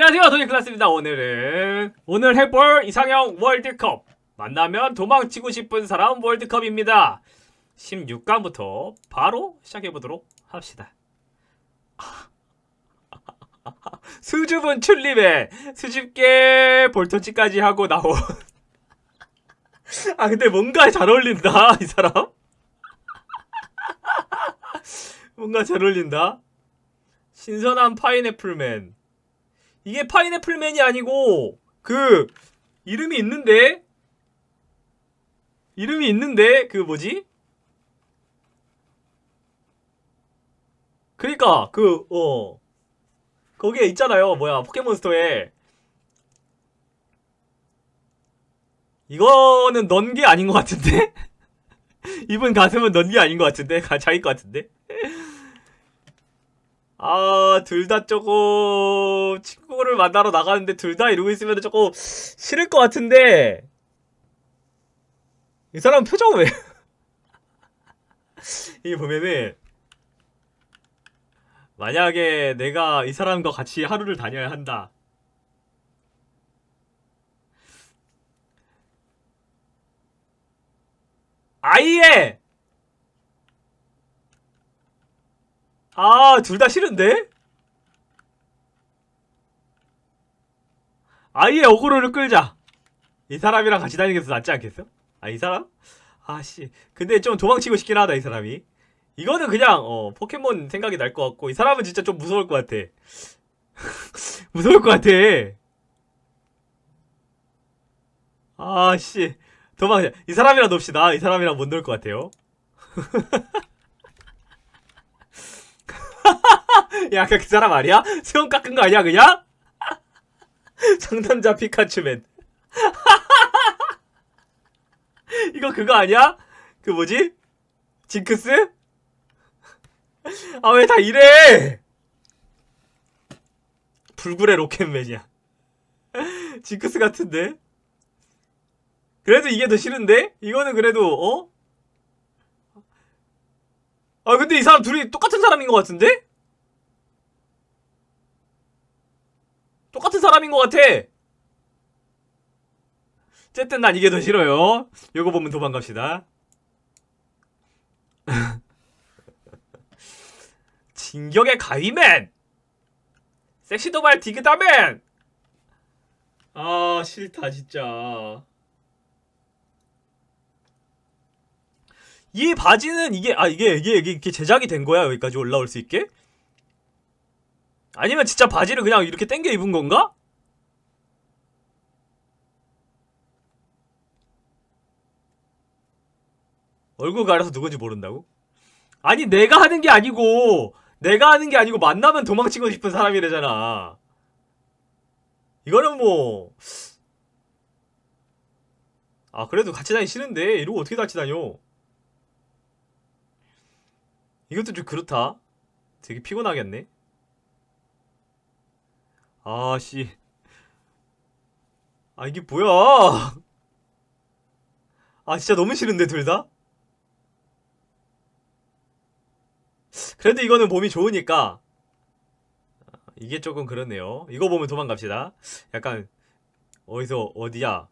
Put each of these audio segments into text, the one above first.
안녕하세요 도니클라스입니다. 오늘은 오늘 해볼 이상형 월드컵. 만나면 도망치고 싶은 사람 월드컵입니다. 16강부터 바로 시작해보도록 합시다. 수줍은 출림에 수줍게 볼터치까지 하고 나온. 아 근데 뭔가 잘 어울린다 이 사람. 뭔가 잘 어울린다. 신선한 파인애플맨 이게 파인애플맨이 아니고 그 이름이 있는데 이름이 있는데 그 뭐지? 그니까 그 어 거기에 있잖아요. 뭐야 포켓몬스터에. 이거는 넌 게 아닌 것 같은데? 이분 가슴은 넌 게 아닌 것 같은데? 가 자기 것 같은데 아, 둘 다 조금 친구를 만나러 나가는데 둘 다 이러고 있으면 조금 싫을 것 같은데 이 사람 표정 왜 이게 보면은 만약에 내가 이 사람과 같이 하루를 다녀야 한다. 아예 아, 둘 다 싫은데? 아예 어그로를 끌자. 이 사람이랑 같이 다니는 게더 낫지 않겠어? 아, 이 사람? 아씨. 근데 좀 도망치고 싶긴 하다, 이 사람이. 이거는 그냥, 어, 포켓몬 생각이 날 것 같고, 이 사람은 진짜 좀 무서울 것 같아. 무서울 것 같아. 아씨. 도망, 이 사람이랑 놉시다. 이 사람이랑 못 놀 것 같아요. 야, 그, 그 사람 아니야? 수영 깎은 거 아니야, 그냥? 상남자 피카츄맨. 이거 그거 아니야? 그 뭐지? 징크스? 아, 왜 다 이래? 불굴의 로켓맨이야. 징크스 같은데? 그래도 이게 더 싫은데? 이거는 그래도, 어? 아, 근데 이 사람 둘이 똑같은 사람인 것 같은데? 똑같은 사람인 것 같아. 어쨌든 난 이게 더 싫어요. 요거 보면 도망갑시다. 진격의 가위맨! 섹시 도발 디그다맨! 아, 싫다, 진짜. 이 바지는 이게, 아, 이게, 이게, 이게, 이게 제작이 된 거야? 여기까지 올라올 수 있게? 아니면 진짜 바지를 그냥 이렇게 땡겨 입은 건가? 얼굴 가려서 누군지 모른다고? 아니 내가 하는 게 아니고 내가 하는 게 아니고 만나면 도망치고 싶은 사람이래잖아. 이거는 뭐... 아 그래도 같이 다니기 싫은데 이러고 어떻게 같이 다녀? 이것도 좀 그렇다. 되게 피곤하겠네. 아 씨. 아 이게 뭐야? 아 진짜 너무 싫은데 둘 다? 그래도 이거는 몸이 좋으니까 아, 이게 조금 그렇네요. 이거 보면 도망갑시다. 약간 어디서 어디야?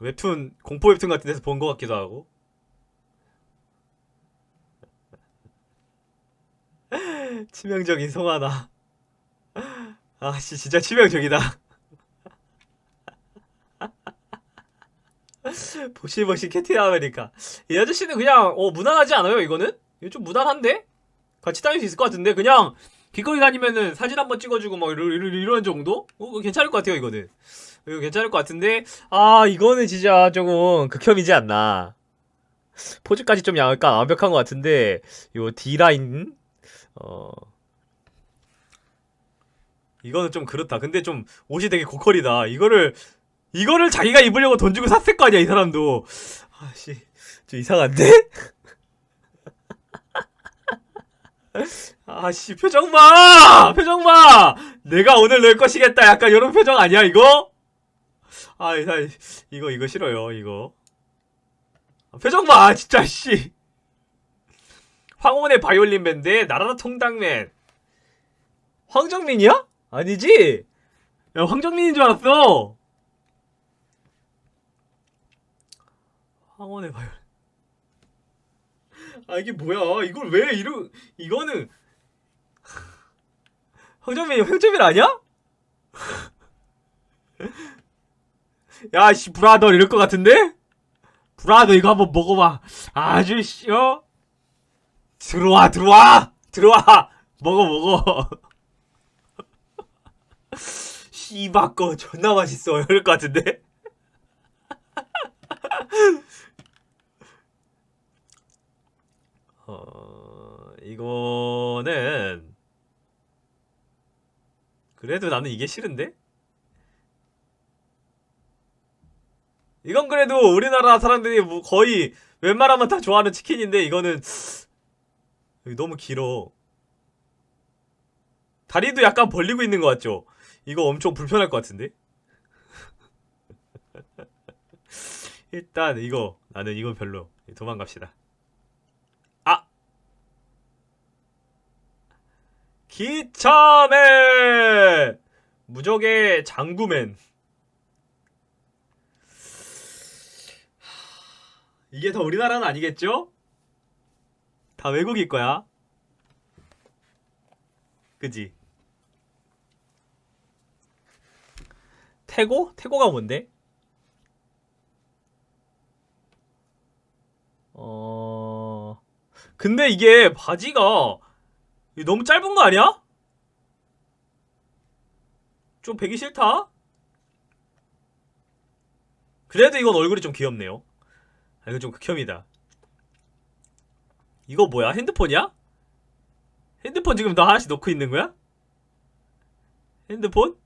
웹툰 공포 웹툰 같은 데서 본 것 같기도 하고. 치명적인 송하나. 아씨 진짜 치명적이다. 보시보시 캐틴 아메리카. 이 아저씨는 그냥 어 무난하지 않아요 이거는? 이거 좀 무난한데? 같이 다닐 수 있을 것 같은데 그냥 길거리 다니면은 사진 한번 찍어주고 뭐 이런, 이런, 이런 정도? 어 괜찮을 것 같아요 이거는. 이거 괜찮을 것 같은데 아 이거는 진짜 조금 극혐이지 않나. 포즈까지 좀 약간 완벽한 것 같은데 요 D 라인 어. 이거는 좀 그렇다. 근데 좀 옷이 되게 고퀄이다. 이거를 이거를 자기가 입으려고 돈 주고 샀을 거 아니야, 이 사람도. 아씨, 좀 이상한데? 아씨, 표정 봐! 표정 봐! 내가 오늘 널 것이겠다. 약간 이런 표정 아니야, 이거? 아, 이거, 이거 싫어요, 이거. 아, 표정 봐, 진짜, 씨. 황혼의 바이올린 밴드의 나라라 통당맨. 황정민이야? 아니지? 야 황정민인 줄 알았어 황혼의 바이올 아 이게 뭐야 이걸 왜 이러 이거는 황정민이 황정민 아니야? 야씨 브라더 이럴 것 같은데? 브라더 이거 한번 먹어봐 아주 씨어 들어와 들어와! 들어와! 먹어 먹어! 씨바 거 존나 맛있어. 이럴 것 같은데? 어 이거는 그래도 나는 이게 싫은데? 이건 그래도 우리나라 사람들이 뭐 거의 웬만하면 다 좋아하는 치킨인데 이거는 너무 길어. 다리도 약간 벌리고 있는 것 같죠? 이거 엄청 불편할 것 같은데? 일단 이거 나는 이건 별로 도망갑시다. 아 기차맨 무적의 장구맨 이게 다 우리나라는 아니겠죠? 다 외국일 거야. 그지? 태고? 태고가 뭔데? 어... 근데 이게 바지가 너무 짧은 거 아니야? 좀 배기 싫다? 그래도 이건 얼굴이 좀 귀엽네요. 아, 이거 좀 극혐이다. 이거 뭐야? 핸드폰이야? 핸드폰 지금 너 하나씩 넣고 있는 거야? 핸드폰?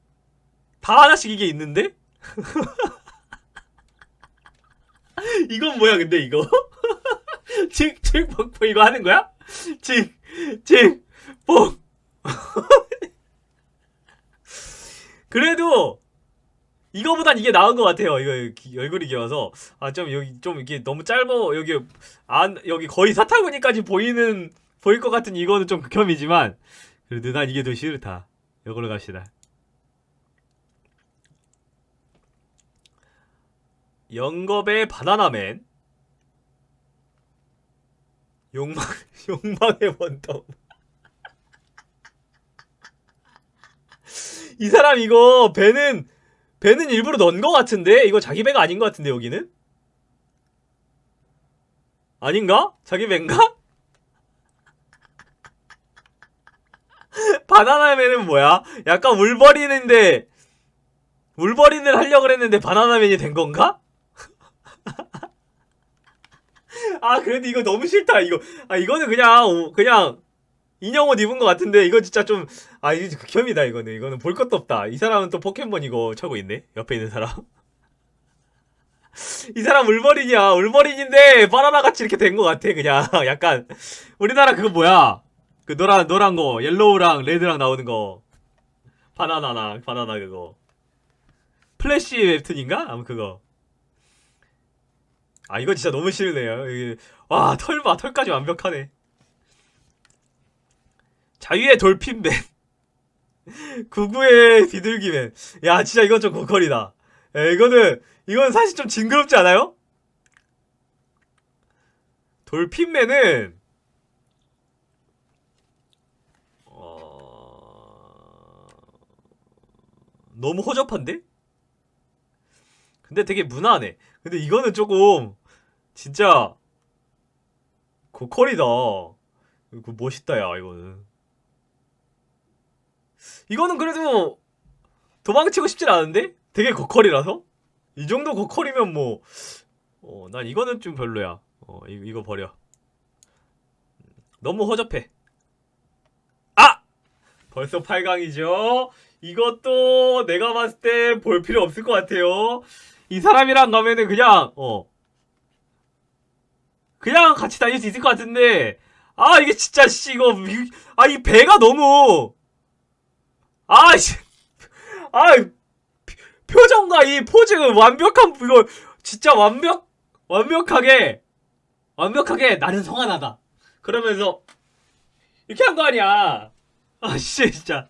다 하나씩 이게 있는데? 이건 뭐야 근데 이거? 칙칙폭폭 이거 하는 거야? 칙칙폭 그래도 이거보단 이게 나은 것 같아요. 이거 기- 얼굴이 귀여워서 아 좀 여기 좀 이게 너무 짧어 여기 안 여기 거의 사타구니까지 보이는 보일 것 같은 이거는 좀 극혐이지만 그래도 난 이게 더 싫다. 이걸로 갑시다. 영겁의 바나나맨 욕망 욕망의 원톱 이 사람 이거 배는 배는 일부러 넣은 것 같은데 이거 자기 배가 아닌 것 같은데 여기는 아닌가? 자기 배인가? 바나나맨은 뭐야? 약간 울버린인데 울버린을 하려고 그랬는데 바나나맨이 된 건가? 아 그래도 이거 너무 싫다 이거 아 이거는 그냥 오- 그냥 인형 옷 입은 것 같은데 이거 진짜 좀 아 이거 극혐이다 이거는. 이거는 볼 것도 없다. 이 사람은 또 포켓몬 이거 차고 있네? 옆에 있는 사람. 이 사람 울버린이야. 울버린인데 바나나 같이 이렇게 된 것 같아 그냥. 약간 우리나라 그거 뭐야? 그 노란 노란 거. 옐로우랑 레드랑 나오는 거. 바나나나 바나나 그거. 플래시 웹툰인가? 아무 그거. 아 이거 진짜 너무 싫네요. 와 털 봐. 털까지 완벽하네 자유의 돌핀맨. 구구의 비둘기맨. 야 진짜 이건 좀 고퀄이다. 야, 이거는 이건 사실 좀 징그럽지 않아요? 돌핀맨은 어... 너무 허접한데? 근데 되게 무난해. 근데 이거는 조금 진짜 고퀄이다. 이거 멋있다 야 이거는 이거는 그래도 도망치고 싶진 않은데? 되게 고퀄이라서? 이 정도 고퀄이면 뭐, 어, 난 이거는 좀 별로야. 어, 이, 이거 버려. 너무 허접해. 아! 벌써 8강이죠? 이것도 내가 봤을 때 볼 필요 없을 것 같아요. 이 사람이랑 가면은 그냥, 어. 그냥 같이 다닐 수 있을 것 같은데, 아, 이게 진짜, 씨, 이거, 이- 아, 이 배가 너무, 아, 씨. 아, 피- 표정과 이 포즈 완벽한 이거 진짜 완벽 완벽하게 완벽하게 나는 성하나다. 그러면서 이렇게 한 거 아니야. 아, 씨, 진짜.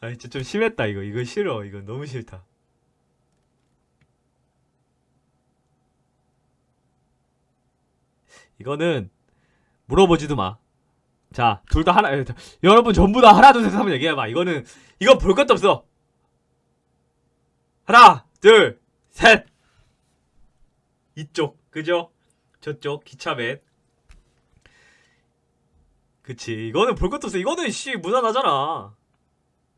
아 진짜 좀 심했다 이거 이거 싫어 이거 너무 싫다 이거는 물어보지도 마 자 둘 다 하나 에, 여러분 전부 다 하나 둘셋 하면 얘기해봐. 이거는 이거 볼 것도 없어. 하나 둘 셋. 이쪽 그죠? 저쪽 기차맨. 그치 이거는 볼 것도 없어. 이거는 씨 무난하잖아.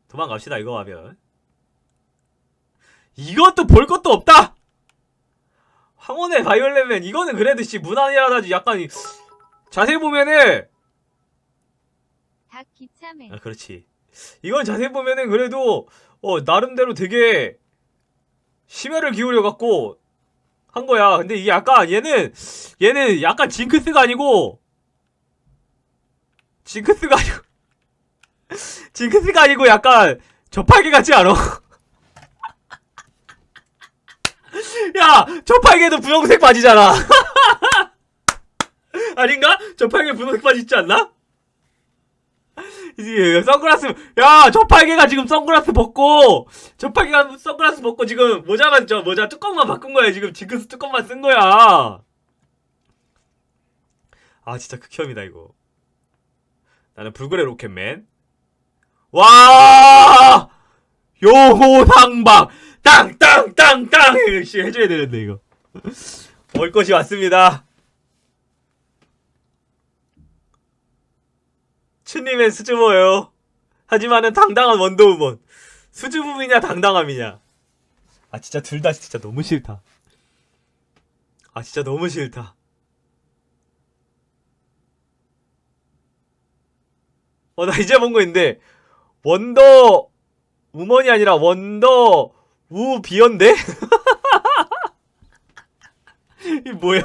도망갑시다 이거 하면. 이것도 볼 것도 없다! 황혼의 바이올렛맨 이거는 그래도 씨 무난이라다지 약간 이- 자세히 보면은 닭 기차맨 아 그렇지 이건 자세히 보면은 그래도 어 나름대로 되게 심혈을 기울여 갖고 한 거야 근데 이게 약간 얘는 얘는 약간 징크스가 아니고 징크스가 아니고 징크스가 아니고 약간 저팔계 같지 않아? 야 저팔계도 분홍색 바지잖아 아닌가? 저팔계 분홍색 바지 있지 않나? 이제 선글라스 야 저팔계가 지금 선글라스 벗고 저팔계가 선글라스 벗고 지금 모자만 저 모자 뚜껑만 바꾼 거야 지금 징크스 뚜껑만 쓴 거야. 아 진짜 극혐이다 이거. 나는 불굴의 로켓맨. 와! 요호상방 땅땅땅땅! 역시 해줘야 되는데 이거. 올 것이 왔습니다 추님의 수줍어요. 하지만은 당당한 원더우먼. 수줍음이냐 당당함이냐. 아 진짜 둘 다 진짜 너무 싫다. 아 진짜 너무 싫다. 어 나 이제 본 거 있는데 원더 우먼이 아니라 원더 우 비언데? 이 뭐야?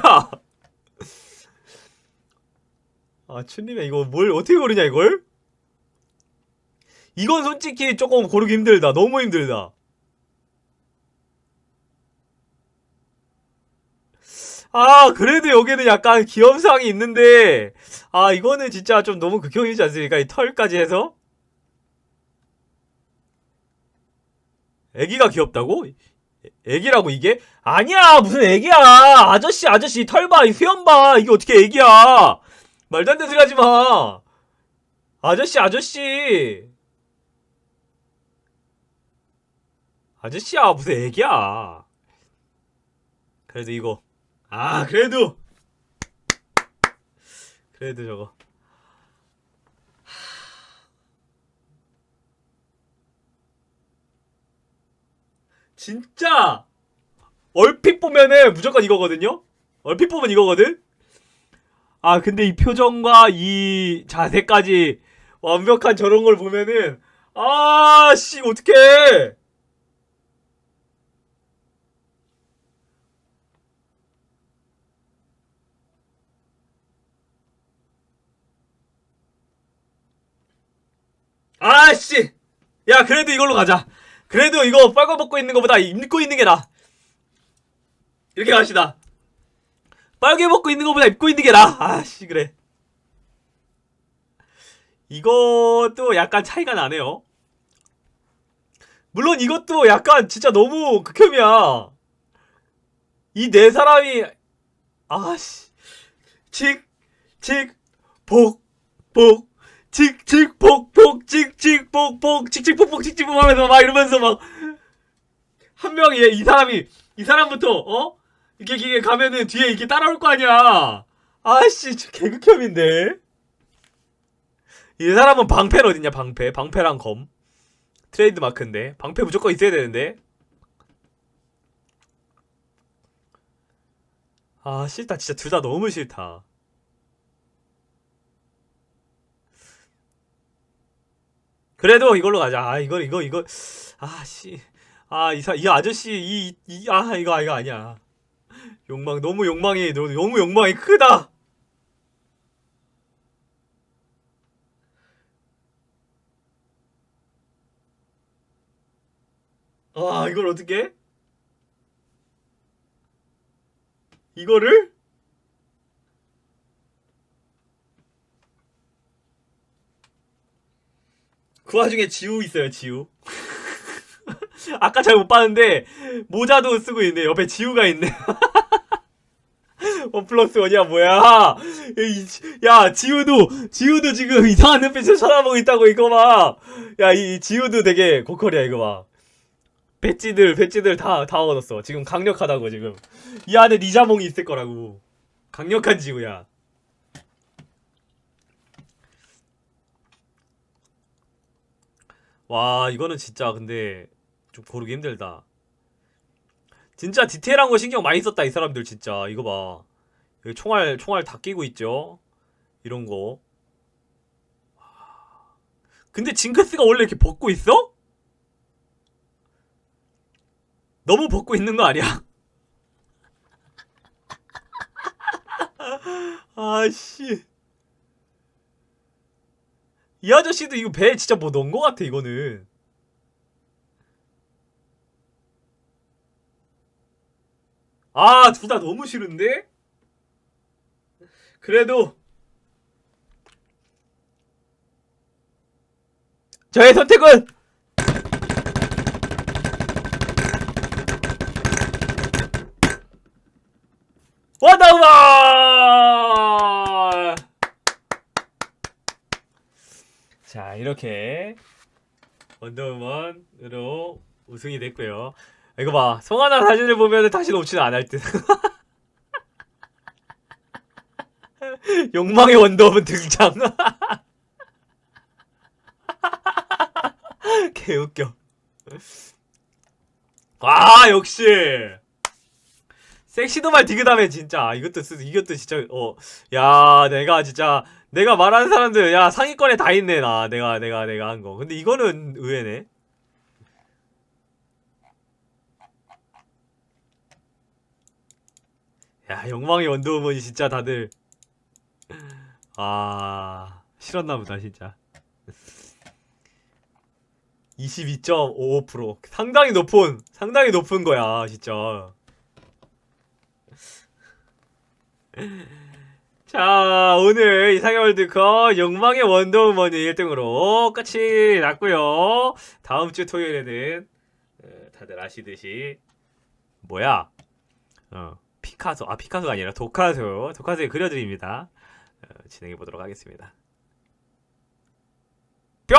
아, 춘님의 이거 뭘 어떻게 고르냐 이걸? 이건 솔직히 조금 고르기 힘들다. 너무 힘들다. 아, 그래도 여기는 약간 귀염상이 있는데, 아, 이거는 진짜 좀 너무 극혐이지 않습니까? 이 털까지 해서? 애기가 귀엽다고? 애- 애기라고 이게? 아니야, 무슨 애기야! 아저씨, 아저씨, 털 봐, 이 수염 봐! 이게 어떻게 애기야! 말도 안 되는 소리 하지 마. 아저씨, 아저씨. 아저씨야, 무슨 애기야. 그래도 이거. 아, 그래도. 그래도 저거. 진짜 얼핏 보면은 무조건 이거거든요? 얼핏 보면 이거거든? 아 근데 이 표정과 이 자세까지 완벽한 저런 걸 보면은 아 씨 어떡해. 아씨. 야 그래도 이걸로 가자. 그래도 이거 빨고 벗고 있는 것보다 입고 있는 게 나아. 이렇게 갑시다 빨개 벗고 있는 것보다 입고 있는 게 나아. 아씨 그래. 이것도 약간 차이가 나네요. 물론 이것도 약간 진짜 너무 극혐이야. 이 네 사람이 아씨 칙칙복복 칙칙복복 칙칙복복 칙칙복복 칙칙복 하면서 막 이러면서 막 한 명이 이 사람이 이 사람부터 어 이게 이게 가면은 뒤에 이게 따라올 거 아니야. 아씨, 저 개극혐인데. 이 사람은 방패는 어딨냐? 방패, 방패랑 검. 트레이드 마크인데 방패 무조건 있어야 되는데. 아 싫다, 진짜 둘 다 너무 싫다. 그래도 이걸로 가자. 아 이거 이거 이거 아 씨. 아, 이, 사, 이 아저씨, 이, 이, 아, 이거, 이거 아니야. 욕망 너무 욕망이 너무 욕망이 크다. 아 이걸 어떻게? 이거를? 그 와중에 지우 있어요 지우 아까 잘 못 봤는데 모자도 쓰고 있네 옆에 지우가 있네 원 플러스 원이야 뭐야? 이- 야 지우도 지우도 지금 이상한 눈빛으로 쳐다보고 있다고 이거 봐 야이 지우도 되게 고퀄이야 이거 봐. 배지들 배지들 다 다 얻었어. 지금 강력하다고 지금. 이 안에 리자몽이 있을 거라고. 강력한 지우야. 와 이거는 진짜 근데 좀 고르기 힘들다. 진짜 디테일한 거 신경 많이 썼다 이 사람들 진짜. 이거 봐 총알 총알 다 끼고 있죠 이런 거 근데 징크스가 원래 이렇게 벗고 있어? 너무 벗고 있는 거 아니야? 아씨 이 아저씨도 이거 배에 진짜 뭐 넣은 거 같아 이거는 아 둘 다 너무 싫은데? 그래도 저의 선택은 원더우먼! 자 이렇게 원더우먼으로 우승이 됐고요. 이거 봐. 송하나 사진을 보면 다시는 오치는 안할 듯 욕망의 원더우먼 등장. 개웃겨. 아 역시. 섹시도말 디그다음에 진짜 아, 이것도 쓰 이것도 진짜 어 야 내가 진짜 내가 말하는 사람들 야 상위권에 다 있네 나 내가 내가 내가 한 거. 근데 이거는 의외네. 야 욕망의 원더우먼이 진짜 다들 아 싫었나 보다 진짜. 22.55% 상당히 높은 상당히 높은 거야 진짜. 자 오늘 이상의 월드컵 욕망의 원더우먼이 1등으로 끝이 났고요. 다음 주 토요일에는 어, 다들 아시듯이 뭐야? 어 피카소. 아 피카소가 아니라 도카소. 도카소에 그려드립니다. 어, 진행해 보도록 하겠습니다